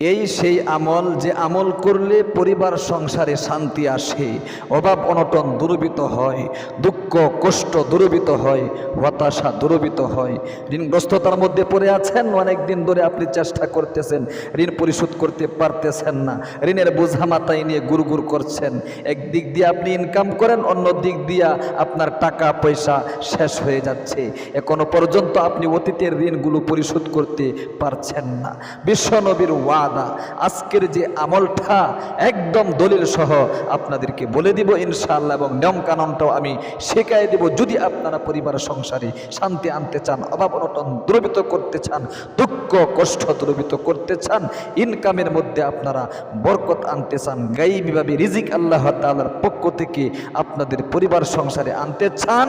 এই সেই আমল যে আমল করলে পরিবার সংসারে শান্তি আসে, অভাব অনটন দূরবিত হয়, দুঃখ, কষ্ট দূরবিত হয়, হতাশা দূরবিত হয়। ঋণগ্রস্ততার মধ্যে পড়ে আছেন অনেক দিন ধরে আপনি চেষ্টা করতেছেন, ঋণ পরিশোধ করতে পারতেছেন না, ঋণের বোঝা মাথায় নিয়ে গুড়গুড় করছেন। এক দিক দিয়ে আপনি ইনকাম করেন, অন্য দিক দিয়া আপনার টাকা, পয়সা শেষ হয়ে যাচ্ছে। এখনও পর্যন্ত আপনি অতীতের ঋণগুলো পরিশোধ করতে পারছেন না। বিশ্বনবীর ওয়াদা আজকের যে আমলটা একদম দলিল সহ আপনাদেরকে বলে দিব ইনশাআল্লাহ এবং নিয়ম কানুনটাও আমি শেখাই দেব। যদি আপনারা পরিবার সংসারে শান্তি আনতে চান, অভাব অনটন দূরবিত করতে চান, দুঃখ কষ্ট দূরবিত করতে চান, ইনকামের মধ্যে আপনারা বরকত আনতে চান, গাইবিভাবে রিজিক আল্লাহ তালার পক্ষ থেকে আপনাদের পরিবার সংসারে আনতে চান,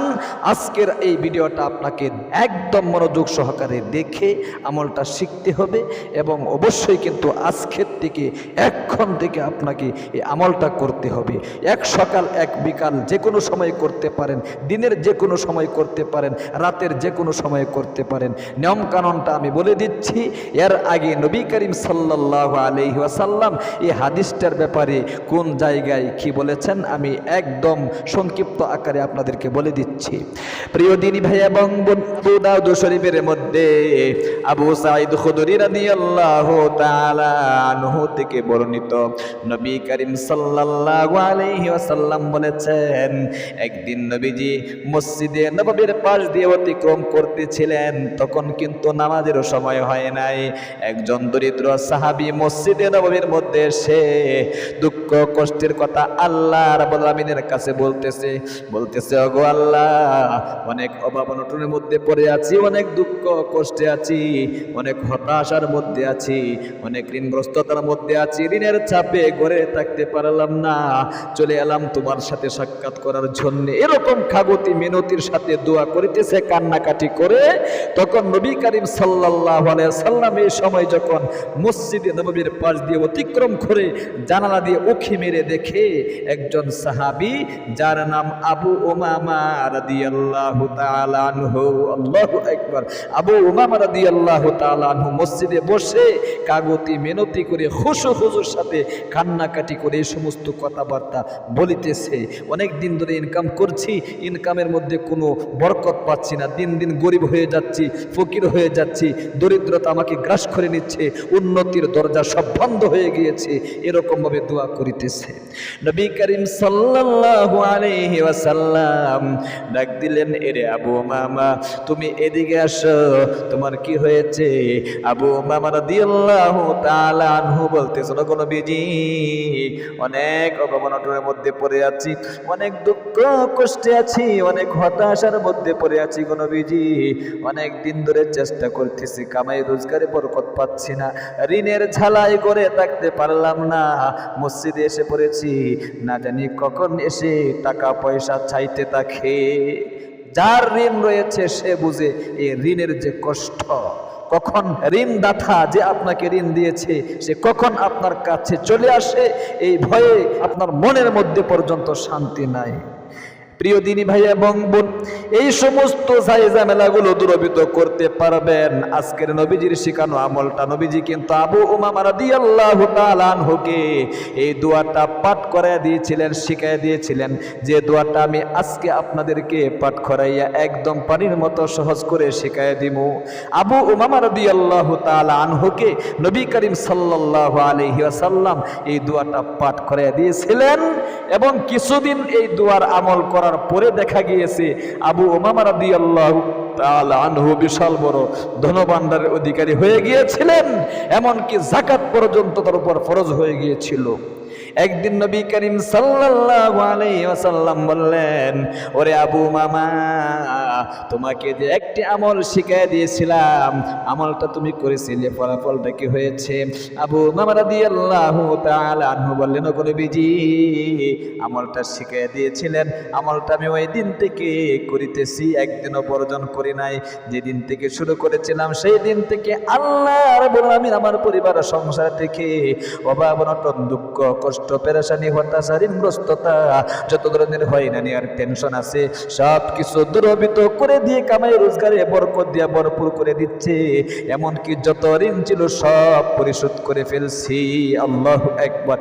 আজকের এই ভিডিওটা আপনাকে একদম মনোযোগ সহকারে দেখে আমলটা শিখতে হবে এবং অবশ্যই কিন্তু আজকের থেকে এক্ষণ থেকে আপনাকে এই আমলটা করতে হবে। এক সকাল, এক বিকাল যে কোনো সময় করতে পারেন, দিনের যে কোনো সময় করতে পারেন, রাতের যে কোনো সময় করতে পারেন। নিয়মকানুনটা আমি বলে দিচ্ছি, এর আগে নবী করিম সাল্লাহ আলহি ওয়াসাল্লাম এই হাদিসটার ব্যাপারে কোন জায়গায় কি বলেছেন, আমি একদম সংক্ষিপ্ত আকারে আপনাদেরকে বলে দিচ্ছি। প্রিয় দিনী ভাই এবং বন্ধু, দাউদ শরীফের মধ্যে আবু সাইদ খুদরি রাদিয়াল্লাহু তাআলা আনহু থেকে বর্ণিত। নবী করিম সাল্লাল্লাহু আলাইহি ওয়াসাল্লাম বলেছেন, একদিন নবীজি মসজিদে নববীর পাশ দিয়ে অতিক্রম করতেছিলেন, তখন কিন্তু নামাজের সময় হয় নাই। একজন দরিদ্র সাহাবী মসজিদে নববীর মধ্যে সে দুঃখ, কষ্টের কথা আল্লাহ রাব্বুল আমিনের কাছে বলতেছে বলতেছে, ওগো আল্লাহ, অনেক অভাব অনটনের মধ্যে পড়ে আছি, অনেক দুঃখ, কষ্টে আছি, অনেক হতাশার মধ্যে আছি, অনেক ঋণগ্রস্ততার মধ্যে আছি, ঋণের চাপে ঘরে থাকতে পারলাম না। চলে এলাম তোমার সাথে সাক্ষাৎ করার জন্য। এরকম খাগতি মিনতির সাথে দোয়া করিতেছে, কান্নাকাটি করে তখন নবী করিম আলাইহি সাল্লাম এই সময় যখন মসজিদে নববীর পাশ দিয়ে অতিক্রম করে জানালা দিয়ে উখি মেরে দেখে একজন সাহাবি, যার নাম আবু তাআলা আনহু, আল্লাহু আবু রাদিয়াল্লাহু তাআলা আনহু মসজিদে বসে কাগতি মিনতি করে খুশু খুশুর সাথে কান্নাকাটি করে এই সমস্ত কথাবার্তা বলিতেছে। অনেক দিন ধরে ইনকাম করছি, ইনকামের মধ্যে কোনো বরকত পাচ্ছি না। দিন দিন গরিব হয়ে যাচ্ছি, ফকির হয়ে যাচ্ছি, দরিদ্রতা আমাকে গ্রাস করে নিচ্ছে, উন্নতির দরজা সব বন্ধ হয়ে গিয়েছে, এরকমভাবে দোয়া করিতেছে। নবী করিম সাল্লাল্লাহু আলাইহি ওয়াসাল্লাম ডাক দিলেন, এরে আবু মামা তুমি এদিকে আসো, তোমার কি হয়েছে? আবু মামা রাদিয়াল্লাহু তাআলা আনহু বলতেছেন কোন বিজি অনেক অবমাননার মধ্যে পড়ে আছি, অনেক দুঃখ, কষ্টে আছি, অনেক হতাশার মধ্যে পড়ে আছি কোন বিজি অনেক দিন ধরে চেষ্টা করতেছি, কামাই রোজগারে বরকত পাচ্ছি না, ঋণের ঝালাই করে থাকতে পারলাম না, মসজিদে এসে পড়েছি, না জানি কখন এসে টাকা পয়সা চাইতে থাকে। যার ঋণ রয়েছে সে বুঝে এই ঋণের যে কষ্ট কখন ঋণদাতা যে আপনাকে ঋণ দিয়েছে, সে কখন আপনার কাছে চলে আসে? এই ভয়ে আপনার মনের মধ্যে পর্যন্ত শান্তি নাই। প্রিয় দিনী ভাই এবং বোন, এই সমস্ত ঝামেলাগুলো দূরবিত করতে পারবেন। আজকের নবীজির শিখানো আমলটা নবীজি কিন্তু আবু উমামা রাদিয়াল্লাহু তাআলা আনহুকে এই দোয়াটা পাঠ করায় দিয়েছিলেন শিখাই দিয়েছিলেন। যে দোয়াটা আমি আজকে আপনাদেরকে পাঠ করাইয়া একদম পানির মতো সহজ করে শিখাই দিব আবু উমামা রাদিয়াল্লাহু তাআলা আনহুকে নবী করিম সাল্লাল্লাহু আলাইহি ওয়াসাল্লাম এই দোয়াটা পাঠ করাইয়া দিয়েছিলেন এবং কিছুদিন এই দোয়ার আমল করার পরে দেখা গিয়েছে আবু ওমামা রাদি আল্লাহ আনহু বিশাল বড় ধনভাণ্ডারের অধিকারী হয়ে গিয়েছিলেন, এমনকি জাকাত পর্যন্ত তার উপর ফরজ হয়ে গিয়েছিল। একদিন নবী করিম আলাইহি ওয়াসাল্লাম বললেন, ওরে আবু মামা, তোমাকে যে একটি আমল শিখিয়ে দিয়েছিলাম, আমলটা তুমি করেছিলে, ফলাফলটা কি হয়েছে? আবু মামা রাদিয়াল্লাহু তাআলা আনহু বললেন ও নবীজি, আমলটা শিখিয়ে দিয়েছিলেন, আমলটা আমি ওই দিন থেকে করিতেছি, একদিনও বর্জন করি নাই। যেদিন থেকে শুরু করেছিলাম, সেই দিন থেকে আল্লাহ রাব্বুল আলামিন আমার পরিবার সংসার থেকে অভাব, অনটন, দুঃখ, কষ্ট পেরেশানি হতাশা ঋণগ্রস্ততা যত ধরনের হয় না আর টেনশন আছে সব কিছু দুরবিত করে দিয়ে কামাই রোজগারে বরকত দিয়া ভরপুর করে দিচ্ছে। এমনকি যত ঋণ ছিল সব পরিশোধ করে ফেলছি। আল্লাহ একবার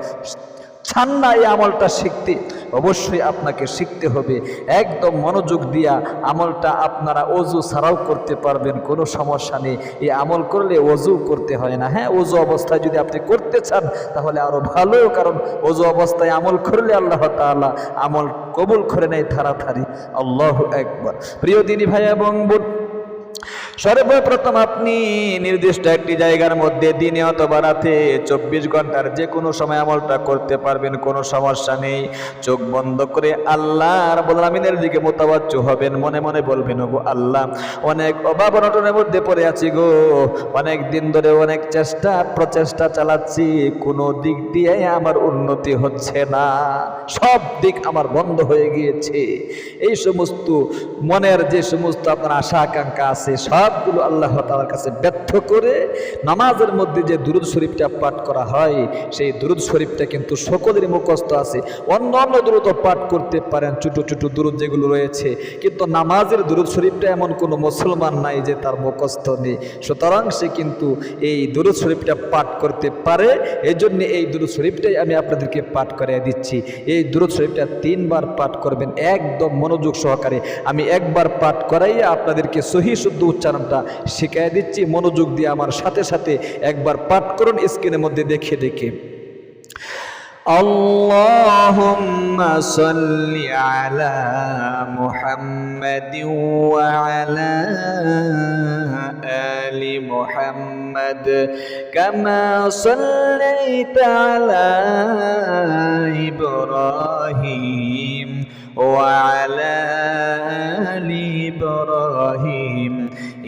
ছান না এই আমলটা শিখতে অবশ্যই আপনাকে শিখতে হবে। একদম মনোযোগ দিয়া আমলটা আপনারা অজু ছাড়াও করতে পারবেন, কোনো সমস্যা নেই। এই আমল করলে অজু করতে হয় না। হ্যাঁ অজু অবস্থায় যদি আপনি করতে চান, তাহলে আরও ভালো, কারণ অজু অবস্থায় আমল করলে আল্লাহ তাআলা আমল কবুল করে নেয় তাড়াতাড়ি। আল্লাহ একবার প্রিয় দিনী ভাই এবং বোন সর্বপ্রথম আপনি নির্দিষ্ট একটি জায়গার মধ্যে দিনে অথবা রাতে চব্বিশ ঘণ্টার যে কোনো সময় আমলটা করতে পারবেন, কোনো সমস্যা নেই। চোখ বন্ধ করে আল্লাহ রাব্বুল আমিনের দিকে মোতাবাজ্য হবেন, মনে মনে বলবেন গো আল্লাহ, অনেক অভাব অনটনের মধ্যে পড়ে আছি গো। অনেক দিন ধরে অনেক চেষ্টা, প্রচেষ্টা চালাচ্ছি, কোনো দিক দিয়ে আমার উন্নতি হচ্ছে না। সব দিক আমার বন্ধ হয়ে গিয়েছে। এই সমস্ত মনের যে সমস্ত আপনার আশা আকাঙ্ক্ষা আছে সবগুলো আল্লাহ তাআলার কাছে ব্যর্থ করে নামাজের মধ্যে যে দুরুদ শরীফটা পাঠ করা হয়, সেই দুরুদ শরীফটা কিন্তু সকলেরই মুখস্থ আছে। অন্য অন্য দুরুদ পাঠ করতে পারেন, ছোটো ছোটো দুরুদ যেগুলো রয়েছে। কিন্তু নামাজের দুরুদ শরীফটা এমন কোনো মুসলমান নাই যে তার মুখস্থ নেই। সুতরাং সে কিন্তু এই দুরুদ শরীফটা পাঠ করতে পারে। এই জন্য এই দুরুদ শরীফটাই আমি আপনাদেরকে পাঠ করিয়ে দিচ্ছি। এই দুরুদ শরীফটা তিনবার পাঠ করবেন, একদম মনোযোগ সহকারে। আমি একবার পাঠ করাইয়া আপনাদেরকে সহি, শুদ্ধ উচ্চারণটা শিখাই দিচ্ছি মনোযোগ দিয়ে আমার সাথে সাথে একবার পাঠ করুন স্ক্রিনের মধ্যে দেখে দেখে اللهم صل على محمد وعلى آل محمد كما صليت على إبراهيم وعلى آل إبراهيم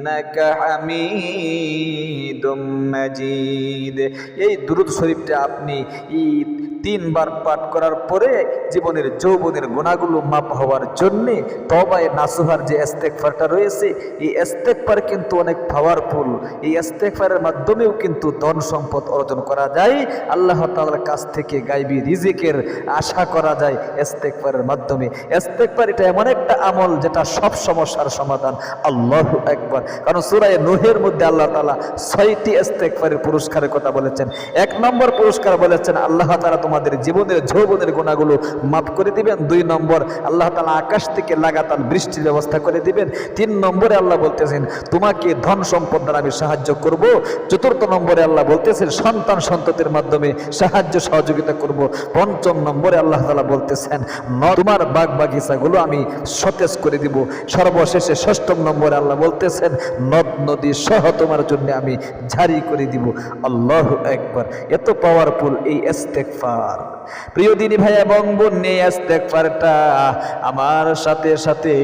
ইন্নাকা হামিদুম মাজিদ এই দুরুদ শরীফটা আপনি ঈদ তিনবার পাঠ করার পরে জীবনের যৌবনের গুণাগুলো মাপ হওয়ার জন্যে তবায় নাসুহার যে এস্তেকফারটা রয়েছে, এই এস্তেকফার কিন্তু অনেক পাওয়ারফুল এই এস্তেকফারের মাধ্যমেও কিন্তু ধন সম্পদ অর্জন করা যায়। আল্লাহ তাআলার কাছ থেকে গাইবি রিজিকের আশা করা যায় এস্তেকফারের মাধ্যমে। এস্তেকফার এটা এমন একটা আমল যেটা সব সমস্যার সমাধান। আল্লাহ একবার কারণ সুরায় নোহের মধ্যে আল্লাহ তাআলা ছয়টি এস্তেকফারের পুরস্কারের কথা বলেছেন। এক নম্বর পুরস্কার বলেছেন, আল্লাহ তাআলা তোমাদের জীবনের যৌবনের গুণাগুলো মাফ করে দিবেন। দুই নম্বর, আল্লাহ তালা আকাশ থেকে লাগাতার বৃষ্টির ব্যবস্থা করে দিবেন। তিন নম্বরে আল্লাহ বলতেছেন, তোমাকে ধন সম্পদ দ্বারা আমি সাহায্য করব। চতুর্থ নম্বরে আল্লাহ বলতেছেন, সন্তান সন্ততির মাধ্যমে সাহায্য সহযোগিতা করব। পঞ্চম নম্বরে আল্লাহ তালা বলতেছেন তোমার বাগ বাগিচাগুলো আমি সতেজ করে দিব। সর্বশেষে ষষ্ঠম নম্বরে আল্লাহ বলতেছেন, নদ, নদী সহ তোমার জন্য আমি জারি করে দিব। আল্লাহ একবার এত পাওয়ারফুল এই ইস্তেগফার প্রিয় দিনী ভাই এবং বোন নেই ইস্তেকফারটা আমার সাথে সাথে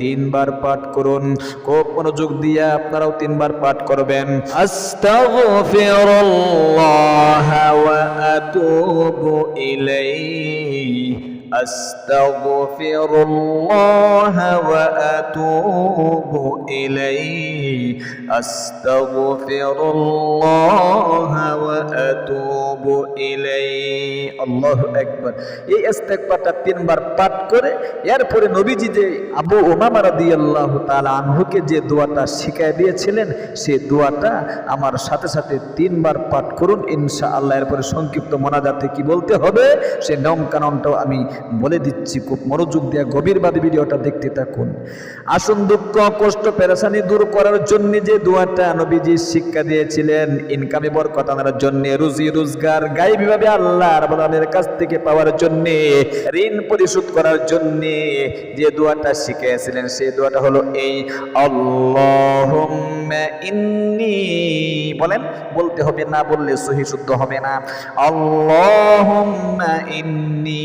তিনবার পাঠ করুন। খুব মনোযোগ দিয়ে আপনারাও তিনবার পাঠ করবেন। আস্তাগফিরুল্লাহ ওয়া আতুবু ইলাইহি। أستغفر الله وأتوب إليه أستغفر الله وأتوب إليه الله أكبر এই ইস্তেগফারটা তিনবার পাঠ করে এরপরে নবীজি যে আবু উমামা রাদিয়াল্লাহু তাআলা আনহুকে যে দোয়াটা শিখাই দিয়েছিলেন সেই দোয়াটা আমার সাথে সাথে তিনবার পাঠ করুন ইনশাআল্লাহ এরপরে সংক্ষিপ্ত মোনাজাতে কি বলতে হবে সে নিয়ম কানুনটাও আমি বলে দিচ্ছি, খুব মনোযোগ দিয়ে গভীরভাবে ভিডিওটা দেখতে থাকুন। আসুন দুঃখ, কষ্ট, পেরেশানি দূর করার জন্য যে দোয়াটা নবীজি শিক্ষা দিয়েছিলেন ইনকামে বরকত আনার জন্য, রুজি, রোজগার গাইবীভাবে আল্লাহ রাব্বুলের কাছ থেকে পাওয়ার জন্য, ঋণ পরিশোধ করার জন্য যে দোয়াটা শিখিয়েছিলেন, সেই দোয়াটা হলো এই ইন্নী বলেন, বলতে হবে, না বললে সহি শুদ্ধ হবে না। আল্লাহুম্মা ইন্নী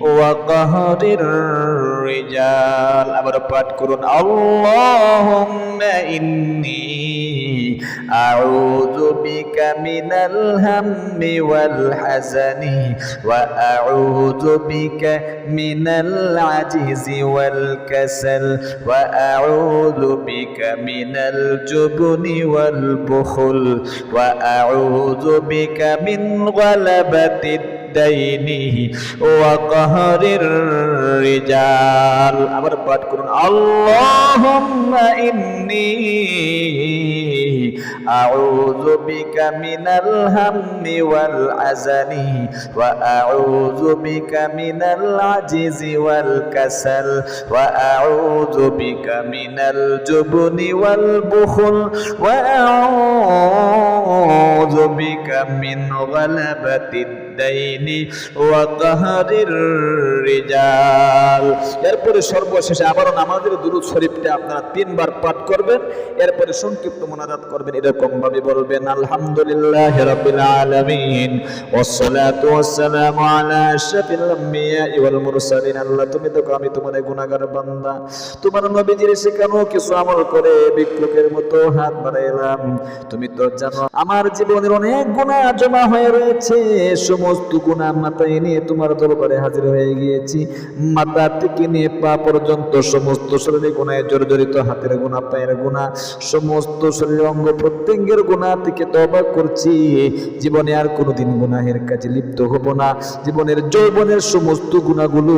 وقهر الرجال আবার পাঠ করুন اللهم إني أعوذ بك من الهم والحزن وأعوذ بك من العجز والكسل وأعوذ بك من الجبن والبخل وأعوذ بك من غلبة الدين وقهر الرجال আবার পাঠ করুন اللهم إني أعوذ بك من الهم والحزن وأعوذ بك من العجز والكسل وأعوذ بك من الجبن والبخل وأعوذ بك من غلبة الدين وقهر الرجال এরপরে সর্বশেষে আবারও নামাজের দুরুদ শরীফটা আপনারা তিনবার পাঠ করবেন এরপরে সংক্ষিপ্ত মোনাজাত করবেন এরকম ভাবে বলবেন আলহামদুলিল্লাহ রাব্বিল আলামিন ওয়াসসালাতু ওয়াসসালামু আলা আশরাফিল আম্বিয়া ওয়াল মুরসালিন আল্লাহ তুমি তো আমি তোমার গুনাহগার বান্দা তোমার নবীজির শেখানো কিছু আমল করে ভিক্ষুকের মতো হাত বাড়াইলাম তুমি তো জানো আমার জীবনের অনেক গুনাহ জমা হয়ে রয়েছে সমস্ত গুনাহ মাথায় নিয়ে তোমার দরবারে হাজির হয়ে গিয়েছি। মাথা থেকে নিয়ে পা পর্যন্ত সমস্ত শরীরে গুনায় জর্জরিত, হাতের গুণা পায়ের গুনাহ, সমস্ত শরীরের অঙ্গ প্রত্যঙ্গের গুণা থেকে তবা করছি। জীবনে আর কোনোদিন গুনাহের কাজে লিপ্ত হব না। জীবনের যৌবনের সমস্ত গুণাগুলো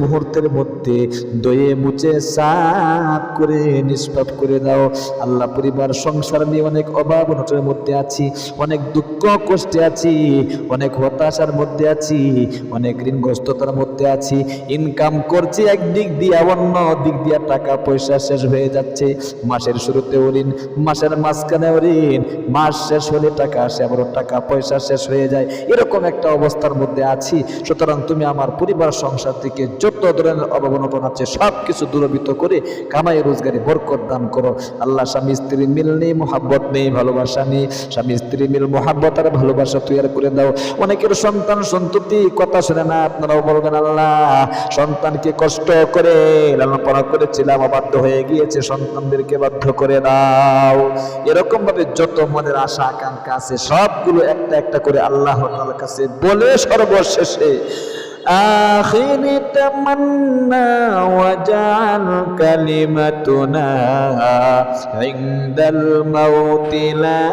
মুহূর্তের মধ্যে দয়ে মুছে, সাফ করে, নিষ্পাপ করে দাও। আল্লাহ পরিবার, সংসার নিয়ে অনেক অভাব অনটনের মধ্যে আছি, অনেক দুঃখ কষ্টে আছি, অনেক হতাশার মধ্যে আছি, অনেক ঋণগ্রস্ততার মধ্যে আছি ইনকাম করছি একদিক দিয়ে, অন্য দিক দিয়ে টাকা পয়সা শেষ হয়ে যাচ্ছে। মাসের শুরুতে ঋণ, মাসের মাঝখানে ঋণ, মাস শেষ হলে টাকা আসে, আবারও টাকা পয়সা শেষ হয়ে যায়। এরকম একটা অবস্থার মধ্যে আছি। সুতরাং তুমি আমার পরিবার, সংসার থেকে যত ধরনের অনটন আছে সব কিছু দূরবিত করে কামাই, রোজগারে, বরকত দান করো। আল্লাহ, স্বামী, স্ত্রী মিল নেই, মোহাব্বত নেই, ভালোবাসা নেই। স্বামী, স্ত্রী মিল, মোহাব্বত আর ভালোবাসা তৈরি করে দাও। অনেকের সন্তান সন্ততি কথা শুনে না, আপনারাও বলবেন, আল্লাহ, সন্তানকে কষ্ট করে লালন পালন করেছিলাম, অবাধ্য হয়ে গিয়েছে, সন্তানদেরকে বাধ্য করে দাও। এরকম ভাবে যত মনের আশা, আকাঙ্ক্ষা আছে, সবগুলো একটা একটা করে আল্লাহ কাছে বলে সর্বশেষে آخر تمنى وجعل كلمتنا عند الموت لا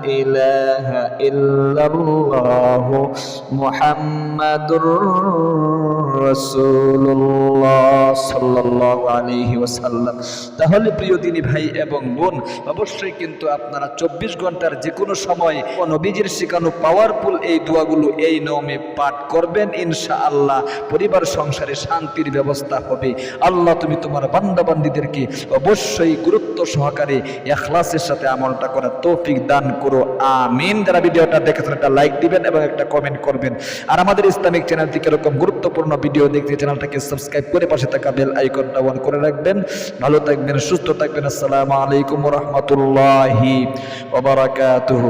إله إلا الله محمد رسول الله صلى الله عليه وسلم তাহলে প্রিয় দিনী ভাই এবং বোন অবশ্যই কিন্তু আপনারা চব্বিশ ঘন্টার যে কোনো সময় নবীজির শেখানো পাওয়ারফুল এই দোয়াগুলো এই নিয়মে পাঠ করবেন ইনশা আল্লাহ পরিবার সংসারে শান্তির ব্যবস্থা হবে। আল্লাহ, তুমি তোমার বান্দা বান্দিদেরকে অবশ্যই গুরুত্ব সহকারে এখলাসের সাথে আমলটা করার তৌফিক দান করো। আমিন। যারা ভিডিওটা দেখেছেন, একটা লাইক দিবেন এবং একটা কমেন্ট করবেন। আর আমাদের ইসলামিক চ্যানেল থেকে এরকম গুরুত্বপূর্ণ ভিডিও দেখতে, চ্যানেলটাকে সাবস্ক্রাইব করে পাশে থাকা বেল আইকনটা অন করে রাখবেন। ভালো থাকবেন, সুস্থ থাকবেন। আসসালামু আলাইকুম রহমতুল্লাহি ওবরাকাতুহু